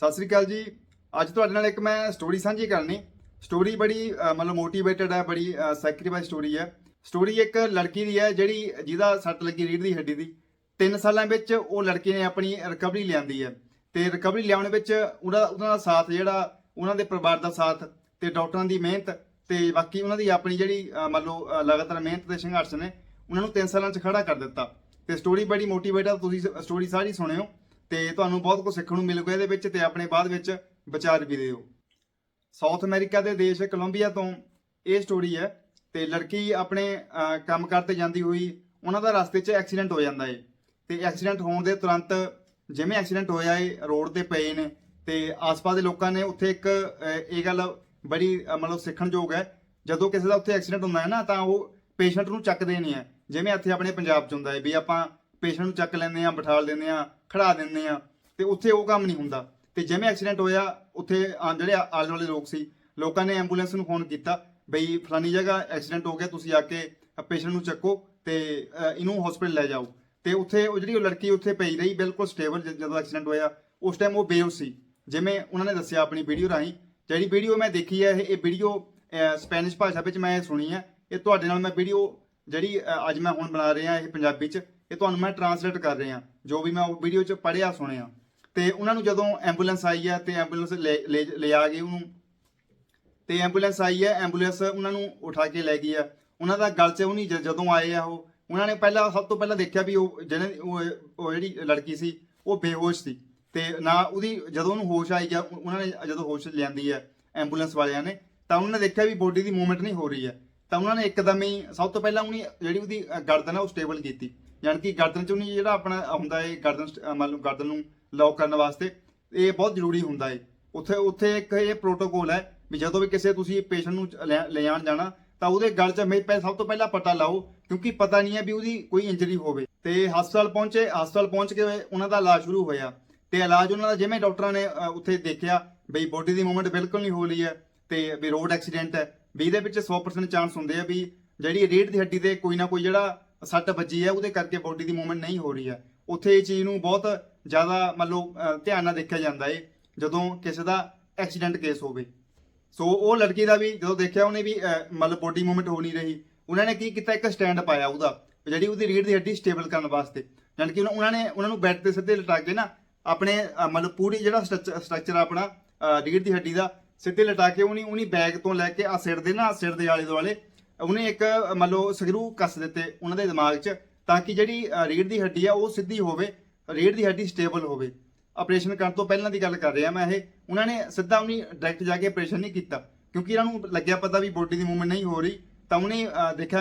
ਸਤਿ ਸ੍ਰੀ ਅਕਾਲ ਜੀ। ਅੱਜ ਤੁਹਾਡੇ ਨਾਲ ਇੱਕ ਮੈਂ ਸਟੋਰੀ ਸਾਂਝੀ ਕਰਨੀ। ਸਟੋਰੀ ਬੜੀ ਮਤਲਬ ਮੋਟੀਵੇਟਡ ਹੈ, ਬੜੀ ਸੈਕਰੀਫਾਈਸ ਸਟੋਰੀ ਹੈ। ਸਟੋਰੀ ਇੱਕ ਲੜਕੀ ਦੀ ਹੈ, ਜਿਹੜੀ ਜਿਹਦਾ ਸੱਟ ਲੱਗੀ ਰੀੜ ਦੀ ਹੱਡੀ ਦੀ। 3 ਸਾਲਾਂ ਵਿੱਚ ਉਹ ਲੜਕੀ ਨੇ ਆਪਣੀ ਰਿਕਵਰੀ ਲਿਆਂਦੀ ਹੈ। ਤੇ ਰਿਕਵਰੀ ਲਿਆਉਣ ਵਿੱਚ ਉਹਦਾ ਉਹਨਾਂ ਦਾ ਸਾਥ ਜਿਹੜਾ, ਉਹਨਾਂ ਦੇ ਪਰਿਵਾਰ ਦਾ ਸਾਥ ਤੇ ਡਾਕਟਰਾਂ ਦੀ ਮਿਹਨਤ ਤੇ ਬਾਕੀ ਉਹਨਾਂ ਦੀ ਆਪਣੀ ਜਿਹੜੀ ਮੰਨ ਲਓ ਲਗਾਤਾਰ ਮਿਹਨਤ ਤੇ ਸੰਘਰਸ਼ ਨੇ, ਉਹਨਾਂ ਨੂੰ 3 ਸਾਲਾਂ 'ਚ ਖੜਾ ਕਰ ਦਿੱਤਾ। ਤੇ ਸਟੋਰੀ ਬੜੀ ਮੋਟੀਵੇਟਡ ਤੁਸੀਂ ਸਟੋਰੀ ਸਾਰੀ ਸੁਣਿਓ। ਤੇ ਤੁਹਾਨੂੰ ਬਹੁਤ ਕੁਝ ਸਿੱਖਣ ਨੂੰ ਮਿਲੂਗਾ ਇਹਦੇ ਵਿੱਚ ਤੇ ਆਪਣੇ ਬਾਅਦ ਵਿੱਚ ਵਿਚਾਰ ਵੀ ਦਿਓ। ਸਾਊਥ ਅਮਰੀਕਾ ਦੇ ਦੇਸ਼ ਕੋਲੰਬੀਆ ਤੋਂ ਇਹ ਸਟੋਰੀ ਹੈ ਤੇ ਲੜਕੀ ਆਪਣੇ ਅਹ, ਕੰਮ ਕਰਤੇ ਜਾਂਦੀ ਹੋਈ ਉਹਨਾਂ ਦਾ ਰਸਤੇ 'ਚ ਐਕਸੀਡੈਂਟ ਹੋ ਜਾਂਦਾ ਏ। ਤੇ ਐਕਸੀਡੈਂਟ ਹੋਣ ਦੇ ਤੁਰੰਤ ਜਿਵੇਂ ਐਕਸੀਡੈਂਟ ਹੋਇਆ ਏ ਰੋਡ ਤੇ ਪਏ ਨੇ ਤੇ ਆਸ-ਪਾਸ ਦੇ ਲੋਕਾਂ ਨੇ ਉੱਥੇ ਇੱਕ ਇਹ ਗੱਲ ਬੜੀ ਮਤਲਬ ਸਿੱਖਣਯੋਗ ਹੈ। ਜਦੋਂ ਕਿਸੇ ਦਾ ਉੱਥੇ ਐਕਸੀਡੈਂਟ ਹੁੰਦਾ ਹੈ ਨਾ ਤਾਂ ਉਹ ਪੇਸ਼ੈਂਟ ਨੂੰ ਚੱਕਦੇ ਨਹੀਂ ਹੈ। ਜਿਵੇਂ ਇੱਥੇ ਆਪਣੇ ਪੰਜਾਬ 'ਚ ਹੁੰਦਾ ਹੈ ਵੀ ਆਪਾਂ ਪੇਸ਼ੈਂਟ ਨੂੰ ਚੱਕ ਲੈਂਦੇ ਆ ਬਿਠਾ ਦਿੰਦੇ ਆ ਖੜਾ ਦਿੰਦੇ ਆ। ਤੇ ਉੱਥੇ ਉਹ ਕੰਮ ਨਹੀਂ ਹੁੰਦਾ। ਤੇ ਜਿਵੇਂ ਐਕਸੀਡੈਂਟ ਹੋਇਆ, ਉੱਥੇ ਆ ਜਿਹੜੇ ਆਲੇ ਵਾਲੇ ਲੋਕ ਸੀ, ਲੋਕਾਂ ਨੇ ਐਂਬੂਲੈਂਸ ਨੂੰ ਫੋਨ ਕੀਤਾ, ਬਈ ਫਲਾਨੀ ਜਗ੍ਹਾ ਐਕਸੀਡੈਂਟ ਹੋ ਗਿਆ, ਤੁਸੀਂ ਆ ਕੇ ਪੇਸ਼ੈਂਟ ਨੂੰ ਚੱਕੋ ਤੇ ਇਹਨੂੰ ਹਸਪੀਟਲ ਲੈ ਜਾਓ। ਤੇ ਉੱਥੇ ਉਹ ਜਿਹੜੀ ਉਹ ਲੜਕੀ ਉੱਥੇ ਪਈ ਰਹੀ, ਬਿਲਕੁਲ ਸਟੇਬਲ ਜਦੋਂ ਐਕਸੀਡੈਂਟ ਹੋਇਆ, ਉਸ ਟਾਈਮ ਉਹ ਬੇਹੋਸ਼ ਸੀ। ਜਿਵੇਂ ਉਹਨਾਂ ਨੇ ਦੱਸਿਆ ਆਪਣੀ ਵੀਡੀਓ ਰਾਹੀਂ, ਜਿਹੜੀ ਵੀਡੀਓ ਮੈਂ ਦੇਖੀ ਹੈ, ਇਹ ਇਹ ਵੀਡੀਓ ਸਪੈਨਿਸ਼ ਭਾਸ਼ਾ ਵਿੱਚ ਮੈਂ ਸੁਣੀ ਹੈ। ਇਹ ਤੁਹਾਡੇ ਨਾਲ ਮੈਂ ਵੀਡੀਓ ਜਿਹੜੀ ਅੱਜ ਮੈਂ ਹੁਣ ਬਣਾ ਰਿਹਾ, ਇਹ ਪੰਜਾਬੀ 'ਚ। ਇਹ ਤੁਹਾਨੂੰ ਮੈਂ ਟਰਾਂਸਲੇਟ ਕਰ ਰਿਹਾ, ਜੋ ਵੀ ਮੈਂ ਉਹ ਵੀਡੀਓ 'ਚ ਪੜ੍ਹਿਆ, ਸੁਣਿਆ। ਤੇ ਉਹਨਾਂ ਨੂੰ ਜਦੋਂ ਐਂਬੂਲੈਂਸ ਆਈ ਹੈ ਤੇ ਐਂਬੂਲੈਂਸ ਲੈ, ਲੈ- ਲੈ ਆ ਗਈ ਉਹਨੂੰ। ਤੇ ਐਂਬੂਲੈਂਸ ਆਈ ਹੈ ਐਂਬੂਲੈਂਸ ਉਹਨਾਂ ਨੂੰ ਉਠਾ ਕੇ ਲੈ ਗਈ ਆ ਉਹਨਾਂ ਦਾ ਗਲ 'ਚ ਉਹ ਨਹੀਂ ਜਦੋਂ ਆਏ ਆ ਉਹ, ਉਹਨਾਂ ਨੇ ਪਹਿਲਾਂ ਸਭ ਤੋਂ ਪਹਿਲਾਂ ਦੇਖਿਆ ਵੀ ਉਹ ਜਿਹਨੇ ਉਹ ਉਹ ਜਿਹੜੀ ਲੜਕੀ ਸੀ, ਉਹ ਬੇਹੋਸ਼ ਸੀ। ਤੇ ਨਾ ਉਹਦੀ, ਜਦੋਂ ਉਹਨੂੰ ਹੋਸ਼ ਆਈ ਗਿਆ ਉਹਨਾਂ ਨੇ ਜਦੋਂ ਹੋਸ਼ ਲਿਆਂਦੀ ਹੈ ਐਂਬੂਲੈਂਸ ਵਾਲਿਆਂ ਨੇ, ਤਾਂ ਉਹਨਾਂ ਨੇ ਦੇਖਿਆ ਵੀ ਬੋਡੀ ਦੀ ਮੂਵਮੈਂਟ ਨਹੀਂ ਹੋ ਰਹੀ ਹੈ। ਤਾਂ ਉਹਨਾਂ ਨੇ ਇੱਕਦਮ ਹੀ, ਸਭ ਤੋਂ ਪਹਿਲਾਂ ਉਹਨੇ ਜਿਹੜੀ ਉਹਦੀ ਗਰਦਨ ਹੈ ਉਹ ਸਟੇਬਲ ਕੀਤੀ। ਯਾਨੀ ਕਿ ਗਰਦਨ 'ਚ ਉਹਨੇ ਜਿਹੜਾ ਆਪਣਾ ਹੁੰਦਾ ਹੈ ਗਰਦਨ ਸਟ- ਮੰਨ ਲਓ ਗਰਦਨ ਨੂੰ ਲੌਕ ਕਰਨ ਵਾਸਤੇ, ਇਹ ਬਹੁਤ ਜ਼ਰੂਰੀ ਹੁੰਦਾ ਹੈ ਉੱਥੇ ਉੱਥੇ ਇੱਕ ਇਹ ਪ੍ਰੋਟੋਕੋਲ ਹੈ ਵੀ ਜਦੋਂ ਵੀ ਕਿਸੇ ਤੁਸੀਂ ਪੇਸ਼ੈਂਟ ਨੂੰ ਚ- ਲੈ ਲੈ ਜਾਣਾ, ਤਾਂ ਉਹਦੇ ਗਲ 'ਚ ਹਮੇਸ਼ਾ ਪਹਿ- ਸਭ ਤੋਂ ਪਹਿਲਾਂ ਪਤਾ ਲਾਓ, ਕਿਉਂਕਿ ਪਤਾ ਨਹੀਂ ਹੈ ਵੀ ਉਹਦੀ ਕੋਈ ਇੰਜਰੀ ਹੋਵੇ। ਤੇ ਹਸਪਤਾਲ ਪਹੁੰਚੇ, ਹਸਪਤਾਲ ਪਹੁੰਚ ਕੇ ਉਹਨਾਂ ਦਾ ਇਲਾਜ ਸ਼ੁਰੂ ਹੋਇਆ। ਤੇ ਇਲਾਜ ਉਹਨਾਂ ਦਾ ਜਿਵੇਂ ਡਾਕਟਰਾਂ ਨੇ ਉੱਥੇ ਦੇਖਿਆ ਬਈ ਬੋਡੀ ਦੀ ਮੂਵਮੈਂਟ ਬਿਲਕੁਲ ਨਹੀਂ ਹੋ ਰਹੀ ਹੈ ਤੇ ਵੀ ਰੋਡ ਐਕਸੀਡੈਂਟ ਹੈ, ਵੀ ਇਹਦੇ ਵਿੱਚ 100% ਚਾਂਸ ਹੁੰਦੇ ਆ ਵੀ ਜਿਹੜੀ ਰੀੜ ਦੀ ਹੱਡੀ ਤੇ ਕੋਈ ਨਾ ਕੋਈ ਜਿਹੜਾ ਸੱਟ ਵੱਜੀ ਹੈ ਉਹਦੇ ਕਰਕੇ ਬੋਡੀ ਦੀ ਮੂਵਮੈਂਟ ਨਹੀਂ ਹੋ ਰਹੀ ਹੈ। ਉੱਥੇ ਇਹ ਚੀਜ਼ ਨੂੰ ਬਹੁਤ ਜ਼ਿਆਦਾ ਮੰਨ ਲਓ ਅ, ਧਿਆਨ ਨਾਲ ਦੇਖਿਆ ਜਾਂਦਾ ਏ ਜਦੋਂ ਕਿਸੇ ਦਾ ਐਕਸੀਡੈਂਟ ਕੇਸ ਹੋਵੇ। ਸੋ ਉਹ ਲੜਕੀ ਦਾ ਵੀ ਜਦੋਂ ਦੇਖਿਆ ਉਹਨੇ ਵੀ ਅਹ, ਮਤਲਬ ਬੋਡੀ ਮੂਵਮੈਂਟ ਹੋ ਨਹੀਂ ਰਹੀ। ਉਹਨਾਂ ਨੇ ਕੀ ਕੀਤਾ ਇੱਕ ਸਟੈਂਡ ਪਾਇਆ ਉਹਦਾ ਜਿਹੜੀ ਉਹਦੀ ਰੀੜ ਦੀ ਹੱਡੀ ਸਟੇਬਲ ਕਰਨ ਵਾਸਤੇ। ਜਾਣੀ ਕਿ ਉਹਨਾਂ- ਉਹਨਾਂ ਨੇ ਉਹਨਾਂ ਨੂੰ ਬੈੱਡ ਤੇ ਸਿੱਧੇ ਲਟਾ ਕੇ ਨਾ ਆਪਣੇ ਅਹ, ਮਤਲਬ ਪੂਰੀ ਜਿਹੜਾ ਸਟਰਕਚਰ ਆਪਣਾ ਅਹ, ਰੀੜ ਦੀ ਹੱਡੀ ਦਾ ਸਿੱਧੇ ਲਟਾ ਕੇ ਉਹਨੇ ਉਹਨੀ ਬੈਗ ਤੋਂ ਲੈ ਕੇ ਆ ਸਿਰ ਦੇ ਨਾ ਸਿਰ ਦੇ ਆਲੇ ਦੁਆਲੇ ਉਹਨੇ ਇੱਕ ਮੰਨ ਲਓ ਸਕਰੂ ਕੱਸ ਦਿੱਤੇ ਉਹਨਾਂ ਦੇ ਦਿਮਾਗ 'ਚ ਤਾਂ ਕਿ ਜਿਹੜੀ ਅਹ, ਰੀੜ ਦੀ ਹੱਡੀ ਆ ਉਹ ਸਿੱਧੀ ਹੋਵੇ ਰੀੜ ਦੀ ਹੱਡੀ ਸਟੇਬਲ ਹੋਵੇ। ਆਪਰੇਸ਼ਨ ਕਰਨ ਤੋਂ ਪਹਿਲਾਂ ਦੀ ਗੱਲ ਕਰ ਰਿਹਾ ਮੈਂ ਇਹ। ਉਹਨਾਂ ਨੇ ਸਿੱਧਾ ਉਹਨੀ ਡਾਇਰੈਕਟ ਜਾ ਕੇ ਆਪਰੇਸ਼ਨ ਨਹੀਂ ਕੀਤਾ ਕਿਉਂਕਿ ਇਹਨਾਂ ਨੂੰ ਲੱਗਿਆ ਪਤਾ ਵੀ ਬੋਡੀ ਦੀ ਮੂਵਮੈਂਟ ਨਹੀਂ ਹੋ ਰਹੀ। ਤਾਂ ਉਹਨੇ ਦੇਖਿਆ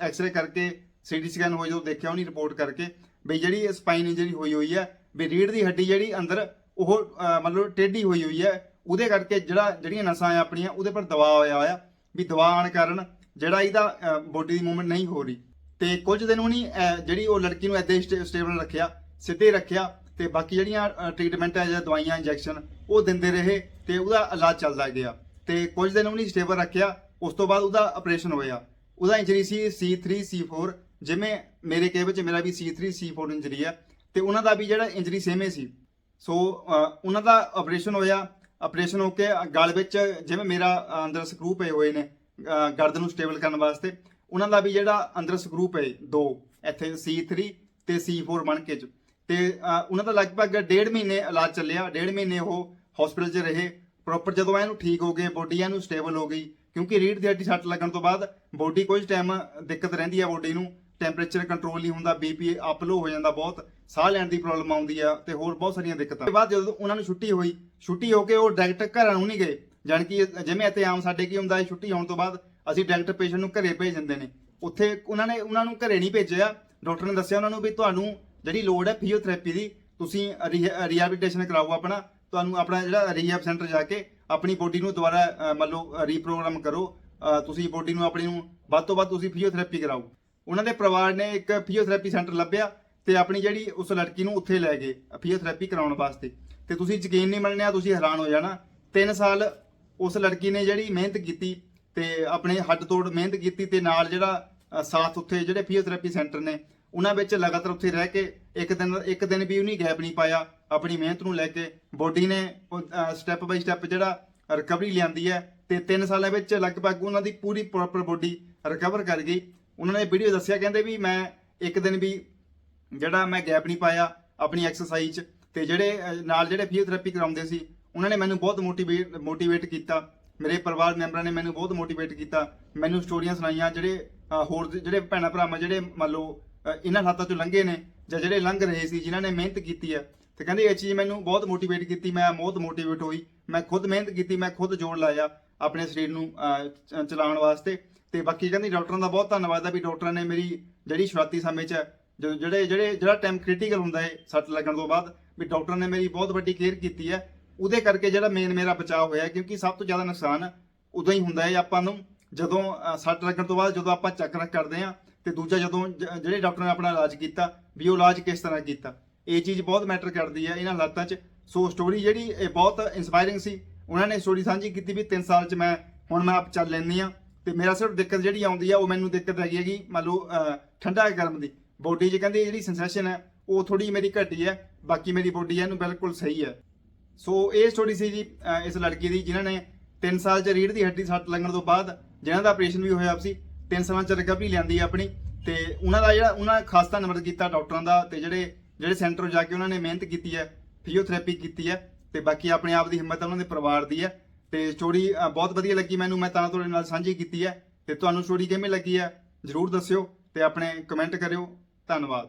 ਐਕਸ-ਰੇ ਕਰਕੇ ਸੀਟੀ ਸਕੈਨ ਹੋਈ ਜਦੋਂ ਦੇਖਿਆ ਉਹਨੇ ਰਿਪੋਰਟ ਕਰਕੇ ਵੀ ਜਿਹੜੀ ਸਪਾਈਨ ਇੰਜਰੀ ਹੋਈ ਹੋਈ ਹੈ ਵੀ ਰੀੜ ਦੀ ਹੱਡੀ ਜਿਹੜੀ ਅੰਦਰ ਉਹ ਮਤਲਬ ਟੇਢੀ ਹੋਈ ਹੋਈ ਹੈ ਉਹਦੇ ਕਰਕੇ ਜਿਹੜਾ ਜਿਹੜੀਆਂ ਨਸਾਂ ਆ ਆਪਣੀਆਂ ਉਹਦੇ ਪਰ ਦਬਾਅ ਹੋਇਆ ਹੋਇਆ ਵੀ ਦਬਾਅ ਆਉਣ ਕਾਰਨ ਜਿਹੜਾ ਇਹਦਾ ਬੋਡੀ ਦੀ ਮੂਵਮੈਂਟ ਨਹੀਂ ਹੋ ਰਹੀ। ਤੇ ਕੁਝ ਦਿਨ ਉਹਨੇ ਜਿਹੜੀ ਉਹ ਲੜਕੀ ਨੂੰ ਐਦੇ ਸਟੇਬਲ ਰੱਖਿਆ, ਸਿੱਧੇ ਰੱਖਿਆ, ਤੇ ਬਾਕੀ ਜਿਹੜੀਆਂ ਟ੍ਰੀਟਮੈਂਟ ਹੈ ਜਾਂ ਦਵਾਈਆਂ ਇੰਜੈਕਸ਼ਨ ਉਹ ਦਿੰਦੇ ਰਹੇ ਤੇ ਉਹਦਾ ਇਲਾਜ ਚੱਲਦਾ ਗਿਆ। ਤੇ ਕੁਝ ਦਿਨ ਉਹਨੇ ਸਟੇਬਲ ਰੱਖਿਆ, ਉਸ ਤੋਂ ਬਾਅਦ ਉਹਦਾ ਆਪਰੇਸ਼ਨ ਹੋਇਆ। ਉਹਦਾ ਇੰਜਰੀ ਸੀ C3 C4 ਜਿਵੇਂ ਮੇਰੇ ਕੇਸ ਵਿੱਚ ਮੇਰਾ ਵੀ C3 C4 ਇੰਜਰੀ ਹੈ, ਤੇ ਉਹਨਾਂ ਦਾ ਵੀ ਜਿਹੜਾ ਇੰਜਰੀ ਸੇਮੇ ਸੀ। ਸੋ ਉਹਨਾਂ ਦਾ ਆਪਰੇਸ਼ਨ ਹੋਇਆ ਆਪਰੇਸ਼ਨ ਹੋ ਕੇ ਗਲ ਵਿੱਚ ਜਿਵੇਂ ਮੇਰਾ ਅੰਦਰ ਸਕਰੂ ਪਏ ਹੋਏ ਨੇ ਗਰਦਨ ਨੂੰ ਸਟੇਬਲ ਕਰਨ ਵਾਸਤੇ। ਉਹਨਾਂ ਦਾ ਵੀ ਜਿਹੜਾ ਅੰਦਰ ਸਕਰੂ ਪਏ ਦੋ, ਇੱਥੇ C3 ਤੇ C4 ਬਣ ਕੇ ਚ। ਤੇ ਉਹਨਾਂ ਦਾ ਲਗਭਗ ਡੇਢ ਮਹੀਨੇ ਇਲਾਜ ਚੱਲਿਆ। ਡੇਢ ਮਹੀਨੇ ਉਹ ਹਸਪੀਟਲ 'ਚ ਰਹੇ। ਪ੍ਰੋਪਰ ਜਦੋਂ ਇਹਨੂੰ ਠੀਕ ਹੋ ਗਏ ਬੋਡੀ ਇਹਨੂੰ ਸਟੇਬਲ ਹੋ ਗਈ, ਕਿਉਂਕਿ ਰੀੜ ਦੀ ਹੱਡੀ ਸੱਟ ਲੱਗਣ ਤੋਂ ਬਾਅਦ ਬੋਡੀ ਕੁਝ ਟਾਈਮ ਦਿੱਕਤ ਰਹਿੰਦੀ ਆ ਬੋਡੀ ਨੂੰ। ਟੈਂਪਰੇਚਰ ਕੰਟਰੋਲ ਨਹੀਂ ਹੁੰਦਾ ਬੀਪੀ ਅਪ ਲੋ ਹੋ ਜਾਂਦਾ ਬਹੁਤ। ਸਾਹ ਲੈਣ ਦੀ ਪ੍ਰੋਬਲਮ ਆਉਂਦੀ ਆ ਤੇ ਹੋਰ ਬਹੁਤ ਸਾਰੀਆਂ ਦਿੱਕਤਾਂ। ਤੇ ਬਾਅਦ ਜਦੋਂ ਉਹਨਾਂ ਨੂੰ ਛੁੱਟੀ ਹੋਈ, ਛੁੱਟੀ ਹੋ ਕੇ ਉਹ ਡਾਇਰੈਕਟ ਘਰਾਂ ਨੂੰ ਨਹੀਂ ਗਏ। ਜਾਣੀ ਕਿ ਜਿਵੇਂ ਇੱਥੇ ਆਮ ਸਾਡੇ ਕੀ ਹੁੰਦਾ ਹੈ ਛੁੱਟੀ ਹੋਣ ਤੋਂ ਬਾਅਦ ਅਸੀਂ ਡਾਇਰੈਕਟ ਪੇਸ਼ੈਂਟ ਨੂੰ ਘਰੇ ਭੇਜ ਦਿੰਦੇ ਨੇ। ਉੱਥੇ ਉਹਨਾਂ ਨੇ, ਉਹਨਾਂ ਨੂੰ ਘਰੇ ਨਹੀਂ ਭੇਜਿਆ। ਡਾਕਟਰ ਨੇ ਦੱਸਿਆ ਉਹਨਾਂ ਨੂੰ ਵੀ ਤੁਹਾਨੂੰ ਜਿਹੜੀ ਲੋੜ ਹੈ ਫਿਜ਼ੀਓਥੈਰੇਪੀ ਦੀ, ਤੁਸੀਂ ਰੀਹੈਬਿਲਿਟੇਸ਼ਨ ਕਰਾਓ ਆਪਣਾ। ਤੁਹਾਨੂੰ ਆਪਣਾ ਜਿਹੜਾ ਰੀਹੈਬ ਸੈਂਟਰ ਜਾ ਕੇ ਆਪਣੀ ਬੋਡੀ ਨੂੰ ਦੁਬਾਰਾ ਮੰਨ ਲਓ ਰੀਪ੍ਰੋਗਰਾਮ ਕਰੋ। ਤੁਸੀਂ ਬੋਡੀ ਨੂੰ ਆਪਣੀ ਨੂੰ ਵੱਧ ਤੋਂ ਵੱਧ ਤੁਸੀਂ ਫਿਜ਼ੀਓਥੈਰੇਪੀ ਕਰਾਓ। ਉਹਨਾਂ ਦੇ ਪਰਿਵਾਰ ਨੇ ਇੱਕ ਫਿਜ਼ੀਓਥੈਰੇਪੀ ਸੈਂਟਰ ਲੱਭਿਆ ਤੇ ਆਪਣੀ ਜਿਹੜੀ ਉਸ ਲੜਕੀ ਨੂੰ ਉੱਥੇ ਲੈ ਗਏ ਫਿਜ਼ੀਓਥੈਰੇਪੀ ਕਰਾਉਣ ਵਾਸਤੇ। ਤੇ ਤੁਸੀਂ ਯਕੀਨ ਨਹੀਂ ਮੰਨਿਆ, ਤੁਸੀਂ ਹੈਰਾਨ ਹੋ ਜਾਣਾ। 3 ਸਾਲ ਉਸ ਲੜਕੀ ਨੇ ਜਿਹੜੀ ਮਿਹਨਤ ਕੀਤੀ ਤੇ ਆਪਣੇ ਹੱਡ ਤੋੜ ਮਿਹਨਤ ਕੀਤੀ ਤੇ ਨਾਲ ਜਿਹੜਾ ਸਾਥ ਉੱਥੇ ਜਿਹੜੇ ਫਿਜ਼ੀਓਥੈਰੇਪੀ ਸੈਂਟਰ ਨੇ, ਉਹਨਾਂ ਵਿੱਚ ਲਗਾਤਾਰ ਉੱਥੇ ਰਹਿ ਕੇ ਇੱਕ ਦਿਨ ਇੱਕ ਦਿਨ ਵੀ ਉਹਨੇ ਗੈਪ ਨਹੀਂ ਪਾਇਆ, ਆਪਣੀ ਮਿਹਨਤ ਨੂੰ ਲੈ ਕੇ ਬੋਡੀ ਨੇ ਸਟੈਪ ਬਾਈ ਸਟੈਪ ਜਿਹੜਾ ਰਿਕਵਰੀ ਲਿਆਂਦੀ ਹੈ ਤੇ 3 ਸਾਲਾਂ ਵਿੱਚ ਲਗਭਗ ਉਹਨਾਂ ਦੀ ਪੂਰੀ ਪ੍ਰੋਪਰ ਬੋਡੀ ਰਿਕਵਰ ਕਰ ਗਈ। ਉਹਨਾਂ ਨੇ ਵੀਡੀਓ ਦੱਸਿਆ, ਕਹਿੰਦੇ ਵੀ ਮੈਂ ਇੱਕ ਦਿਨ ਵੀ ਜਿਹੜਾ ਮੈਂ ਗੈਪ ਨਹੀਂ ਪਾਇਆ ਆਪਣੀ ਐਕਸਰਸਾਈਜ਼ 'ਚ ਤੇ ਜਿਹੜੇ ਨਾਲ ਜਿਹੜੇ ਫਿਜ਼ੀਓਥੈਰੇਪੀ ਕਰਾਉਂਦੇ ਸੀ ਉਹਨਾਂ ਨੇ ਮੈਨੂੰ ਬਹੁਤ ਮੋਟੀਵੇਟ ਮੋਟੀਵੇਟ ਕੀਤਾ। ਮੇਰੇ ਪਰਿਵਾਰ ਮੈਂਬਰਾਂ ਨੇ ਮੈਨੂੰ ਬਹੁਤ ਮੋਟੀਵੇਟ ਕੀਤਾ। ਮੈਨੂੰ ਸਟੋਰੀਆਂ ਸੁਣਾਈਆਂ ਜਿਹੜੇ ਹੋਰ ਜਿਹੜੇ ਭੈਣਾਂ ਭਰਾਵਾਂ, ਜਿਹੜੇ ਮੰਨ ਲਓ ਇਹਨਾਂ ਹਾਲਾਤਾਂ ਚੋਂ ਲੰਘੇ ਨੇ ਜਾਂ ਜਿਹੜੇ ਲੰਘ ਰਹੇ ਸੀ, ਜਿਨ੍ਹਾਂ ਨੇ ਮਿਹਨਤ ਕੀਤੀ ਹੈ। ਤੇ ਕਹਿੰਦੇ ਇਹ ਚੀਜ਼ ਮੈਨੂੰ ਬਹੁਤ ਮੋਟੀਵੇਟ ਕੀਤੀ, ਮੈਂ ਬਹੁਤ ਮੋਟੀਵੇਟ ਹੋਈ। ਮੈਂ ਖੁਦ ਮਿਹਨਤ ਕੀਤੀ, ਮੈਂ ਖੁਦ ਜੋੜ ਲਾਇਆ ਆਪਣੇ ਸਰੀਰ ਨੂੰ ਚਲਾਉਣ ਵਾਸਤੇ। ਤੇ ਬਾਕੀ ਕਹਿੰਦੀ ਡਾਕਟਰਾਂ ਦਾ ਬਹੁਤ ਧੰਨਵਾਦ ਹੈ ਵੀ ਡਾਕਟਰਾਂ ਨੇ ਮੇਰੀ ਜਿਹੜੀ ਸ਼ੁਰੂਆਤੀ ਸਮੇਂ 'ਚ ਜਦੋਂ ਜਿਹੜੇ ਜਿਹੜੇ, ਜਿਹੜਾ ਟਾਈਮ ਕ੍ਰਿਟੀਕਲ ਹੁੰਦਾ ਹੈ ਸੱਟ ਲੱਗਣ ਤੋਂ ਬਾਅਦ, ਵੀ ਡਾਕਟਰ ਨੇ ਮੇਰੀ ਬਹੁਤ ਵੱਡੀ ਕੇਅਰ ਕੀਤੀ ਹੈ। ਉਹਦੇ ਕਰਕੇ ਜਿਹੜਾ ਮੇਨ ਮੇਰਾ ਬਚਾਅ ਹੋਇਆ, ਕਿਉਂਕਿ ਸਭ ਤੋਂ ਜ਼ਿਆਦਾ ਨੁਕਸਾਨ ਉਦੋਂ ਹੀ ਹੁੰਦਾ ਹੈ, ਆਪਾਂ ਨੂੰ ਜਦੋਂ ਸੱਟ ਲੱਗਣ ਤੋਂ ਬਾਅਦ ਜਦੋਂ ਆਪਾਂ ਚੱਕਰ ਕਰਦੇ ਆ ਤੇ ਦੂਜਾ ਜਦੋਂ ਜ- ਜਿਹੜੇ ਡਾਕਟਰ ਨੇ ਆਪਣਾ ਇਲਾਜ ਕੀਤਾ, ਵੀ ਉਹ ਇਲਾਜ ਕਿਸ ਤਰ੍ਹਾਂ ਕੀਤਾ। ਇਹ ਚੀਜ਼ ਬਹੁਤ ਮੈਟਰ ਕਰਦੀ ਹੈ ਇਹਨਾਂ ਹਾਲਾਤਾਂ 'ਚ। ਸੋ ਸਟੋਰੀ ਜਿਹੜੀ ਇਹ ਬਹੁਤ ਇਨਸਪਾਇਰਿੰਗ ਸੀ। ਉਹਨਾਂ ਨੇ ਸਟੋਰੀ ਸਾਂਝੀ ਕੀਤੀ ਵੀ 3 ਸਾਲ 'ਚ ਮੈਂ, ਹੁਣ ਮੈਂ ਆਪ ਚੱਲ ਲੈਂਦੀ ਆ ਤੇ ਮੇਰਾ ਸਿਰਫ ਦਿੱਕਤ ਜਿਹੜੀ ਆਉਂਦੀ ਆ, ਉਹ ਮੈਨੂੰ ਦਿੱਕਤ ਹੈਗੀ ਹੈਗੀ, ਮੰਨ ਲਓ ਠੰਡਾ ਗਰਮ ਦੀ। ਬੋਡੀ 'ਚ ਕਹਿੰਦੇ ਜਿਹੜੀ ਸੈਂਸੇਸ਼ਨ ਹੈ, ਉਹ ਥੋੜੀ ਮੇਰੀ ਘਟੀ ਹੈ, ਬਾਕੀ ਮੇਰੀ ਬੋਡੀ ਹੈ, ਇਹਨੂੰ ਬਿਲਕੁਲ ਸਹੀ ਹੈ। ਸੋ ਇਹ ਸਟੋਰੀ ਸੀ ਜੀ ਅਹ, ਇਸ ਲੜਕੀ ਦੀ ਜਿਨ੍ਹਾਂ ਨੇ 3 ਸਾਲ 'ਚ ਰੀੜ ਦੀ ਹੱਡੀ ਸੱਟ ਲੱਗਣ ਤੋਂ ਬਾਅਦ ਜਿਨ੍ਹਾਂ ਦਾ ਆਪਰੇਸ਼ਨ ਵੀ ਹੋਇਆ ਸੀ 3 ਸਾਲਾਂ 'ਚ ਰਿਕਵਰੀ ਲਿਆਂਦੀ ਹੈ ਆਪਣੀ ਤੇ ਉਹਨਾਂ ਦਾ ਜਿਹੜਾ ਉਹਨਾਂ ਨੇ ਖਾਸ ਧੰਨਵਾਦ ਕੀਤਾ ਡਾਕਟਰਾਂ ਦਾ ਤੇ ਜਿਹੜੇ ਜਿਹੜੇ ਸੈਂਟਰ ਜਾ ਕੇ ਉਹਨਾਂ ਨੇ ਮਿਹਨਤ ਕੀਤੀ ਹੈ ਫਿਜ਼ੀਓਥੈਰੇਪੀ ਕੀਤੀ ਹੈ ਤੇ ਬਾਕੀ ਆਪਣੇ ਆਪ ਦੀ ਹਿੰਮਤ ਉਹਨਾਂ ਦੇ ਪਰਿਵਾਰ ਦੀ ਹੈ ਤੇ ਸਟੋਰੀ ਬਹੁਤ ਵਧੀਆ ਲੱਗੀ ਮੈਨੂੰ ਮੈਂ ਤਾਂ ਤੁਹਾਡੇ ਨਾਲ ਸਾਂਝੀ ਕੀਤੀ ਹੈ ਤੇ ਤੁਹਾਨੂੰ ਸਟੋਰੀ ਕਿਵੇਂ ਲੱਗੀ ਹੈ ਜਰੂਰ ਦੱਸਿਓ ਤੇ ਆਪਣੇ ਕਮੈਂਟ ਕਰਿਓ ਧੰਨਵਾਦ।